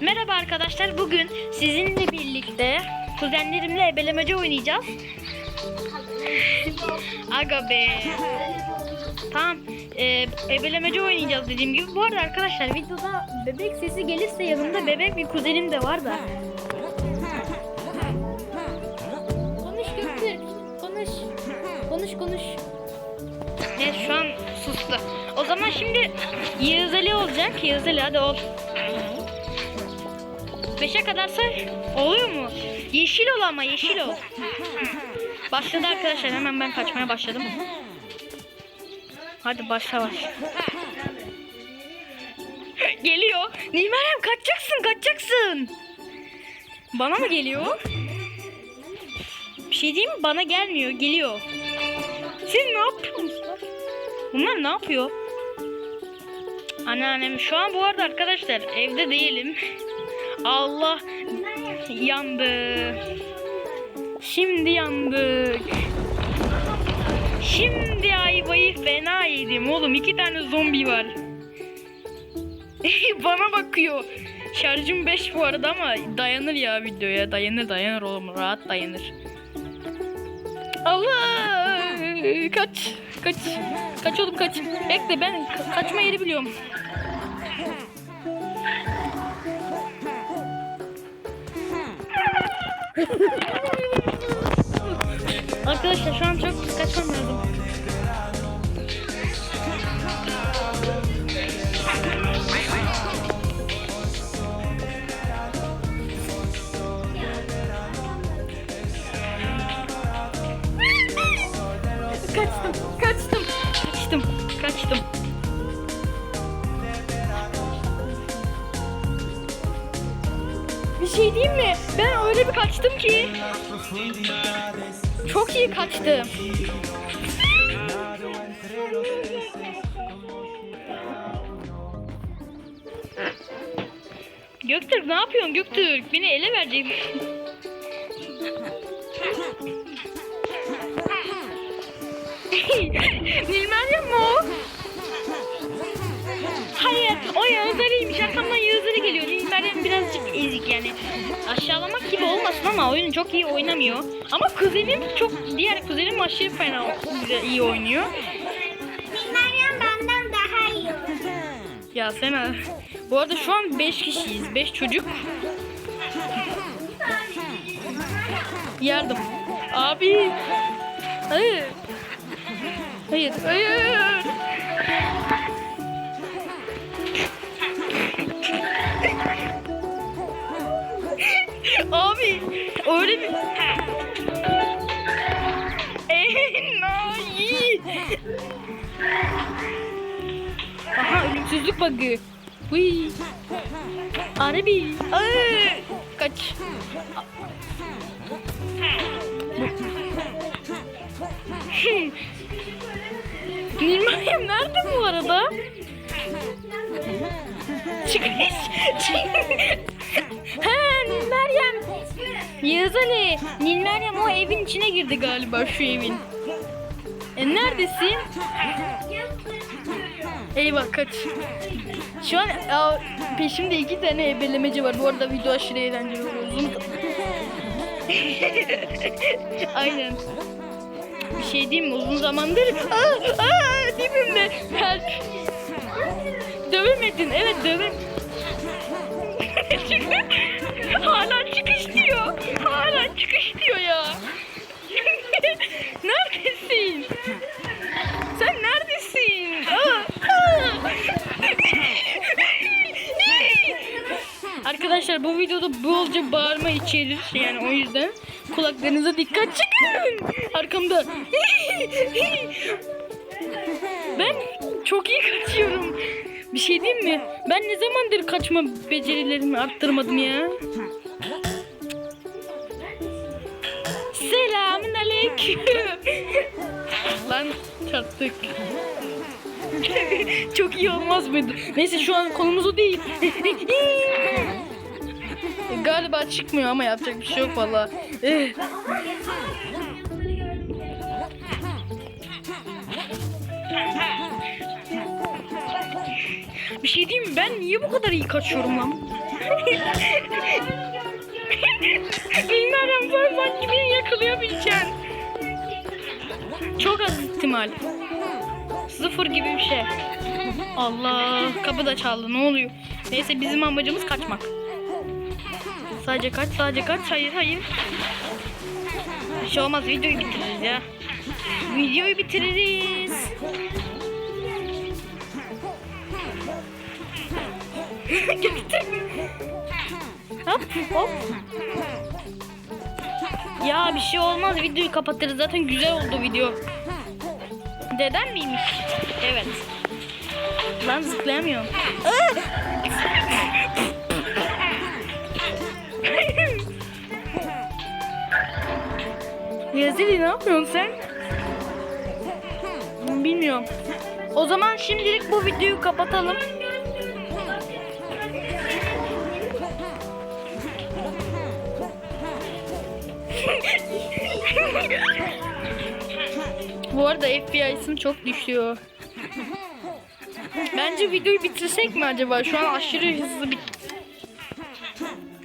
Merhaba arkadaşlar. Bugün sizinle birlikte kuzenlerimle ebelemece oynayacağız. Aga be. Tamam. Ee, ebelemece oynayacağız dediğim gibi. Bu arada arkadaşlar videoda bebek sesi gelirse yanımda bebek bir kuzenim de var da. Konuş Göktürk. Konuş. Konuş konuş. Evet şu an sustu. O zaman şimdi Yağız Ali olacak. Yağız Ali hadi ol. Beşe kadar say. Oluyor mu? Yeşil ol ama yeşil ol. Başladı arkadaşlar. Hemen ben kaçmaya başladım. Hadi başla başla. Geliyor. Nilmerem kaçacaksın kaçacaksın. Bana mı geliyor? Bir şey diyeyim mi? Bana gelmiyor. Geliyor. Siz ne yapıyorsunuz? Bunlar ne yapıyor? Anneannem şu an bu arada arkadaşlar evde değilim. Allah yandı. Şimdi yandık. Şimdi ayvayı fena yedim oğlum. iki tane zombi var. Bana bakıyor. Şarjım 5 bu arada ama dayanır ya videoya. Dayanır dayanır oğlum. Rahat dayanır. Allah! Kaç. Kaç. Kaç oğlum kaç. Bekle ben ka- kaçma yeri biliyorum. Arkadaşlar şu an çok kaçmam lazım. Bir şey diyeyim mi? Ben öyle bir kaçtım ki. Çok iyi kaçtım. Göktürk ne yapıyorsun Göktürk? Beni ele verecek. Nilmeryem ezik yani. Aşağılamak gibi olmasın ama oyunu çok iyi oynamıyor. Ama kuzenim çok, diğer kuzenim aşırı fena güzel, iyi oynuyor. Meryem benden daha iyi. Ya Sena, bu arada şu an 5 kişiyiz. 5 çocuk. Yardım. Abi. Hayır. Hayır. Hayır. Abi öyle bir... Enayi. Aha ölümsüzlük bug'ı. Hıy. Arabi. Ay. Kaç. Nilmayım nerede bu arada? Çıkış. Nilmeryem. Yağız Ali. Nilmeryem o evin içine girdi galiba şu evin. E neredesin? Eyvah kaç. Şu an ya, peşimde iki tane ebelemeci var. Bu arada video aşırı eğlenceli. Uzun. Aynen. Bir şey diyeyim mi? Uzun zamandır... Aa, aa, dibimde. Dövemedin. Evet dövem. Hala çıkış Arkadaşlar bu videoda bolca bağırma içerir yani o yüzden kulaklarınıza dikkat çıkın. Arkamda. Ben çok iyi kaçıyorum. Bir şey diyeyim mi? Ben ne zamandır kaçma becerilerimi arttırmadım ya. Selamün aleyküm. Lan çarptık. Çok iyi olmaz mıydı? Neyse şu an konumuz o değil. Galiba çıkmıyor ama yapacak bir şey yok valla. Bir şey diyeyim mi? Ben niye bu kadar iyi kaçıyorum lan? Bilmiyorum sanki beni yakalayabileceksin. Çok az ihtimal. Sıfır gibi bir şey. Allah kapı da çaldı ne oluyor? Neyse bizim amacımız kaçmak. Sadece kaç sadece kaç hayır hayır. Bir şey olmaz videoyu bitiririz ya. Videoyu bitiririz. hop hop. Ya bir şey olmaz videoyu kapatırız zaten güzel oldu video. Deden miymiş? Evet. Ben zıplayamıyorum. Yazili ne yapıyorsun sen? Bilmiyorum. O zaman şimdilik bu videoyu kapatalım. Bu arada FBI'sım çok düşüyor. Bence videoyu bitirsek mi acaba? Şu an aşırı hızlı bit.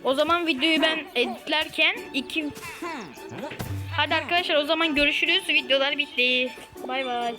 O zaman videoyu ben editlerken iki... Hadi arkadaşlar o zaman görüşürüz. Videolar bitti. Bay bay.